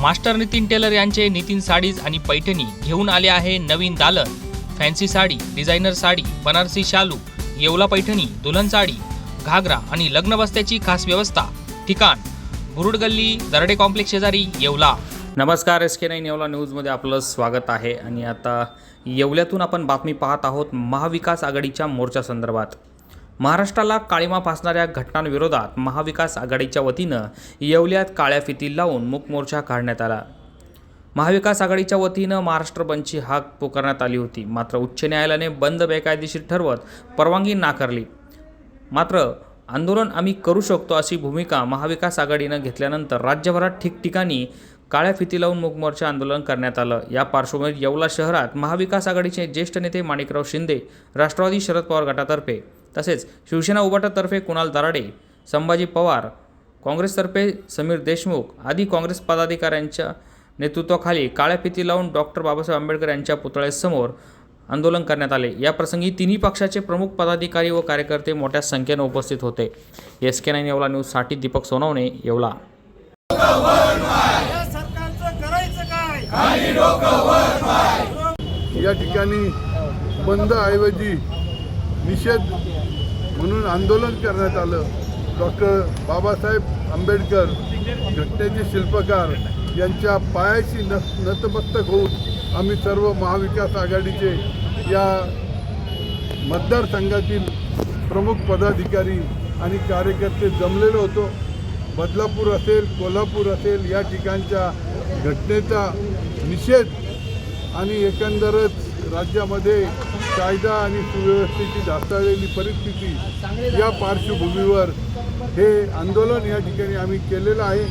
Master Nitin teller यांचे Nitin sarees आणि पैठणी घेऊन आले आहे नवीन दालन. फॅन्सी साडी डिझायनर साडी बनारसी शालू येवला पैठणी दुल्हन साडी घागरा आणि लग्न बस्त्याची खास व्यवस्था. ठिकाण बुरुड गल्ली दरडे कॉम्प्लेक्स शेजारी येवला. नमस्कार एस के नाईन येवला न्यूजमध्ये आपलं स्वागत आहे. आणि आता येवल्यातून आपण बातमी पाहत आहोत महाविकास आघाडीच्या मोर्चा संदर्भात. महाराष्ट्राला काळीमा फासणाऱ्या घटनांविरोधात महाविकास आघाडीच्या वतीनं येवल्यात काळ्या फिती लावून मूकमोर्चा काढण्यात आला. महाविकास आघाडीच्या वतीनं महाराष्ट्र बंदची हाक पुकारण्यात आली होती. मात्र उच्च न्यायालयाने बंद बेकायदेशीर ठरवत परवानगी नाकारली. मात्र आंदोलन आम्ही करू शकतो अशी भूमिका महाविकास आघाडीनं घेतल्यानंतर राज्यभरात ठिकठिकाणी काळ्या फिती लावून मूकमोर्चा आंदोलन करण्यात आलं. या पार्श्वभूमीवर येवला शहरात महाविकास आघाडीचे ज्येष्ठ नेते माणिकराव शिंदे राष्ट्रवादी शरद पवार गटातर्फे तसेच शिवसेना उभाटातर्फे कुणाल दराडे संभाजी पवार काँग्रेसतर्फे समीर देशमुख आदी काँग्रेस पदाधिकाऱ्यांच्या नेतृत्वाखाली काळ्या फिती लावून डॉक्टर बाबासाहेब आंबेडकर यांच्या पुतळ्यासमोर आंदोलन करण्यात आले. या प्रसंगी तिन्ही पक्षाचे प्रमुख पदाधिकारी व कार्यकर्ते मोठ्या संख्येने उपस्थित होते. एस के नाईन येवला न्यूजसाठी दीपक सोनवणे येवला. या ठिकाणी बंद ऐवजी निषेध म्हणून आंदोलन करण्यात आलं. डॉक्टर बाबासाहेब आंबेडकर घटनेचे शिल्पकार यांच्या पायाशी न नतमस्तक होऊन आम्ही सर्व महाविकास आघाडीचे या मतदारसंघातील प्रमुख पदाधिकारी आणि कार्यकर्ते जमलेलो होतो. बदलापूर असेल कोल्हापूर असेल या ठिकाणच्या घटनेचा निषेध आणि एकंदरच राज्यामध्ये कायदा आणि सुव्यवस्थेची ढासळलेली परिस्थिती या पार्श्वभूमीवर हे आंदोलन या ठिकाणी आम्ही केलेलं आहे.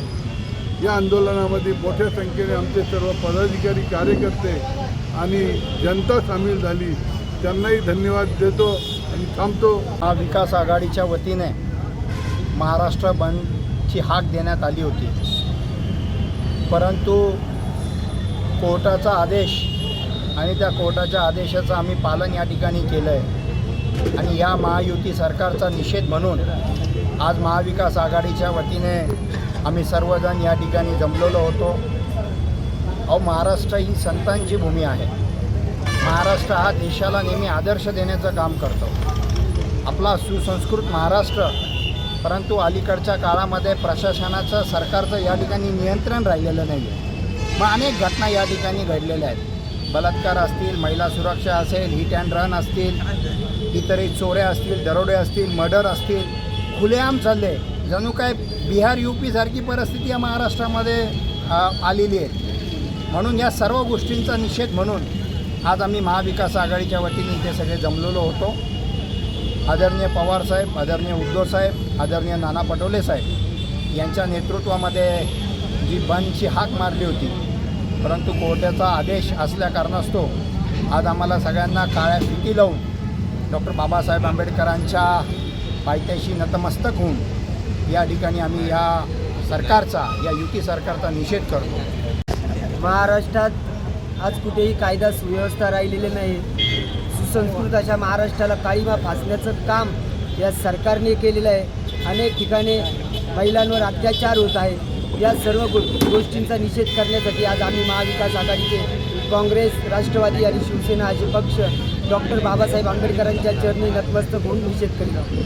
या आंदोलनामध्ये मोठ्या संख्येने आमचे सर्व पदाधिकारी कार्यकर्ते आणि जनता सामील झाली. त्यांनाही धन्यवाद देतो आणि थांबतो. महाविकास आघाडीच्या वतीने महाराष्ट्र बंदची हाक देण्यात आली होती. परंतु कोर्टाचा आदेश आणि त्या कोर्टाच्या आदेशाचं आम्ही पालन या ठिकाणी केलं आहे. आणि या महायुती सरकारचा निषेध म्हणून आज महाविकास आघाडीच्या वतीने आम्ही सर्वजण या ठिकाणी जमलेलो होतो. अहो महाराष्ट्र ही संतांची भूमी आहे. महाराष्ट्र हा देशाला नेहमी आदर्श देण्याचं काम करतो. आपला सुसंस्कृत महाराष्ट्र परंतु अलीकडच्या काळामध्ये प्रशासनाचं सरकारचं या ठिकाणी नियंत्रण राहिलेलं नाही आहे मग अनेक घटना या ठिकाणी घडलेल्या आहेत. बलात्कार असतील महिला सुरक्षा असेल हिट अँड रन असतील इतरही चोऱ्या असतील दरोडे असतील मर्डर असतील खुलेआम चालले. जणू काय बिहार यू पीसारखी परिस्थिती या महाराष्ट्रामध्ये आलेली आहे. म्हणून या सर्व गोष्टींचा निषेध म्हणून आज आम्ही महाविकास आघाडीच्या वतीने इथे सगळे जमलेलो होतो. आदरणीय पवारसाहेब आदरणीय उद्धवसाहेब आदरणीय नाना पटोले साहेब यांच्या नेतृत्वामध्ये जी बंदची हाक मारली होती परंतु कोर्टाचा आदेश असल्या कारणास्तव आज आम्हाला सगळ्यांना काळ्या फिती लावून डॉक्टर बाबासाहेब आंबेडकरांच्या पायथ्याशी नतमस्तक होऊन या ठिकाणी आम्ही या सरकारचा या युती सरकारचा निषेध करतो. महाराष्ट्रात आज कुठेही कायदा सुव्यवस्था राहिलेली नाही. सुसंस्कृत अशा महाराष्ट्राला काळीमा फासण्याचं काम या सरकारने केलेलं आहे. अनेक ठिकाणी महिलांवर अत्याचार होत आहे. या सर्व गो गोष्टींचा निषेध करण्यासाठी आज आम्ही महाविकास आघाडीचे काँग्रेस राष्ट्रवादी आणि शिवसेना असे पक्ष डॉक्टर बाबासाहेब आंबेडकरांच्या चरणी नतमस्तक होऊन निषेध करीत आहोत.